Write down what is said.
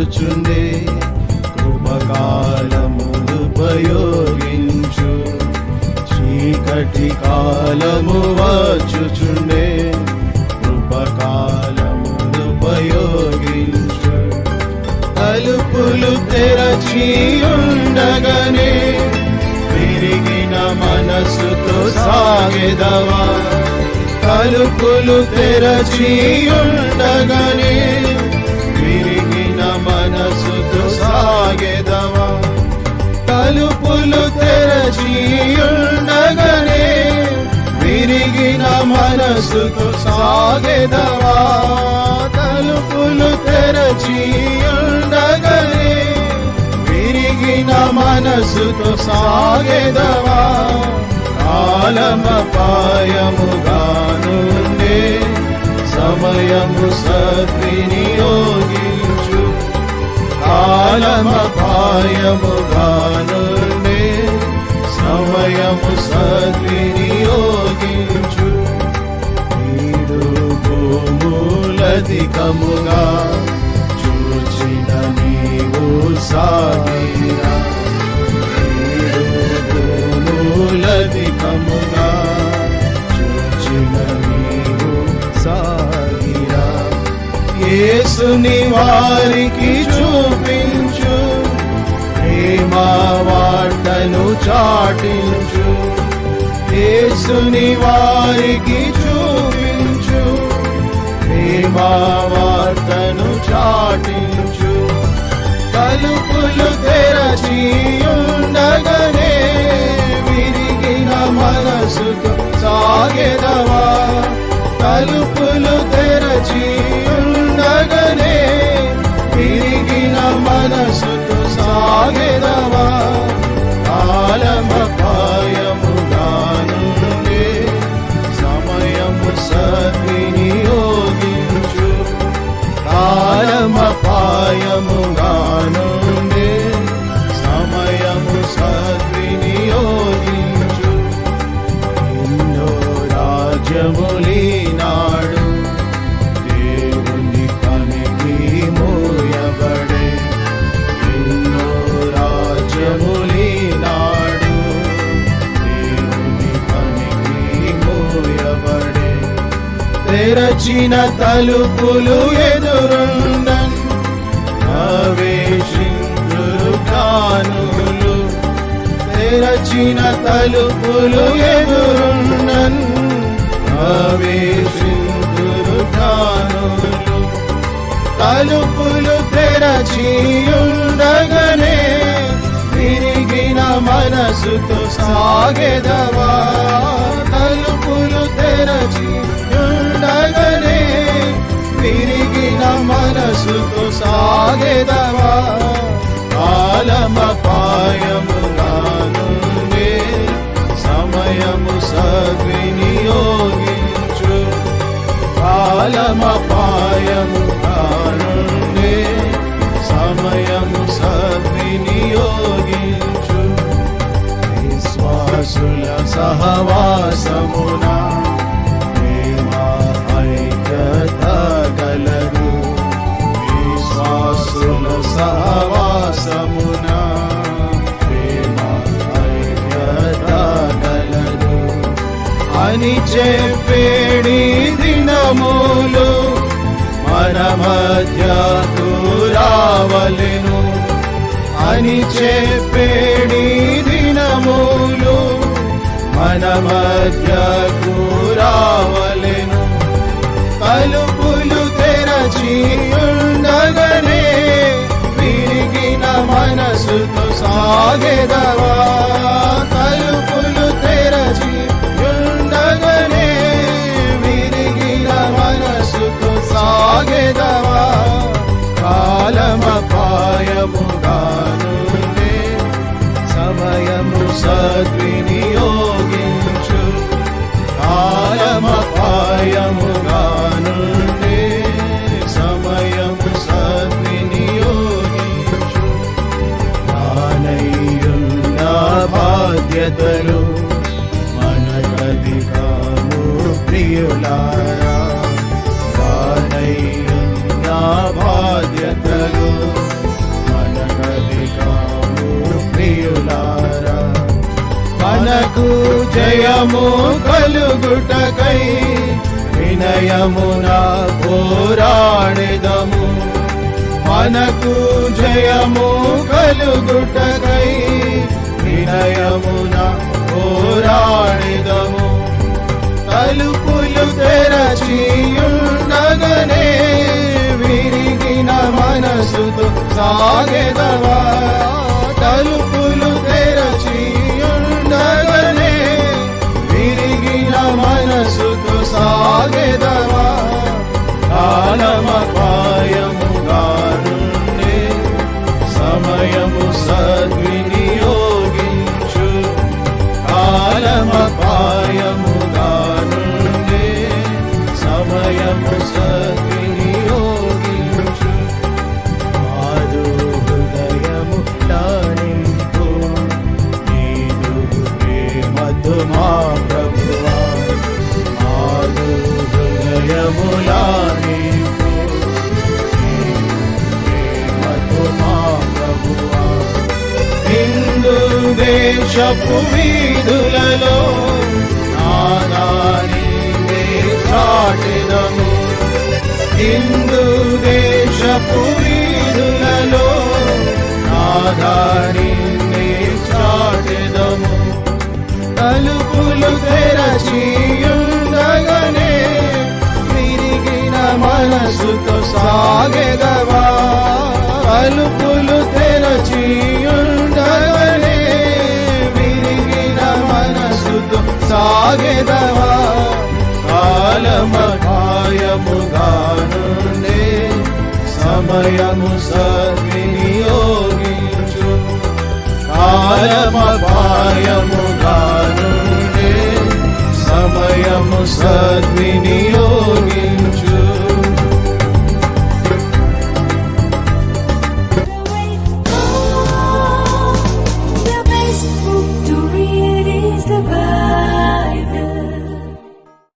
వచ్చుచుండే కృపకాలమును ఉపయోగించు. చీకటి కాలము వచ్చుచుండే కృపకాలమును ఉపయోగించు. తలుపులు తెరచి ఉండగానే విరిగిన మనసుతో సాగెదవా. తలుపులు తెరచి ఉండగానే తలుపులు తెరచియుండగనే విరిగిన మనసుతో సాగెదవా తలుపులు తెరచియుండగనే విరిగిన మనసుతో సాగెదవా కాలమపాయముగానుండే సమయము సద్వినియోగించు. కాలమపాయముగానుండే సమయము సద్వినియోగించు నీడు భూములధికముగా చూచిన నీవు సాగిరా. మూలధికముగా చూచిన నీవు సాగిరా. యేసుని వారికి చాటించు. యేసుని వారికి చూపించు. ప్రేమ వార్తను చాటించు. తలుపులు తెరచి ఉండగనే విరిగిన మనసుతో సాగెదవా? తలుపులు తెరచి కాలమపాయముగానుండే సమయము సద్వినియోగించు. ఎన్నో రాజ్యములీనాడు దేవుని పనికి మోయబడే. ఎన్నో రాజ్యములీనాడు దేవుని పనికి మోయబడే. తెరచిన తలుపులు ఎదురుండ తెరచిన తలుపులు ఎదురుండన్ ప్రవేశిందురు కానులు తలుపులు తెరచియుండగనే ఉండగానే విరిగిన మనసుతో సాగెదవా? తలుపులు తెరచి ఉండగానే విరిగిన మనసుతో సాగెదవా? కాలమపాయముగానుండే సమయము సద్వినియోగించు. కాలమపాయముగానుండే సమయము సద్వినియోగించు. విశ్వాసుల సహవాసమున ప్రేమ ఐక్యత గలదు విశ్వాసుల అని చెప్పేడి దినములు మన మధ్య రావలను అని చెప్పేడి దినములు మన మధ్య రావలను తలుపులు తెరచి ఉండగనే విరిగిన మనసుతో సాగెదవా? తలుపులు తెరచి కాలమపాయముగానుండే సమయము సద్విని జయము కలుగుటకై వినయమున పోరాడెదము. మనకు జయము కలుగుటకై వినయమున పోరాడెదము. తలుపులు తెరచియుండగనే విరిగిన మనసుతో సాగెదవా? హృదయములానింపు హిందూ దేశపు వీధులలో నాదాని చాటినము హిందూ దేశపు వీధులలో నాదాని చాటినము తలుపులు తెరచియుండగనే మనసుతో సాగెదవా? తలుపులు తెరచియుండగనే విరిగిన మనసుతో సాగెదవా? కాలమ కాయముగానుండే సమయము సద్వినియోగించు. కాలమ కాయముగానుండే సమయము సద్విని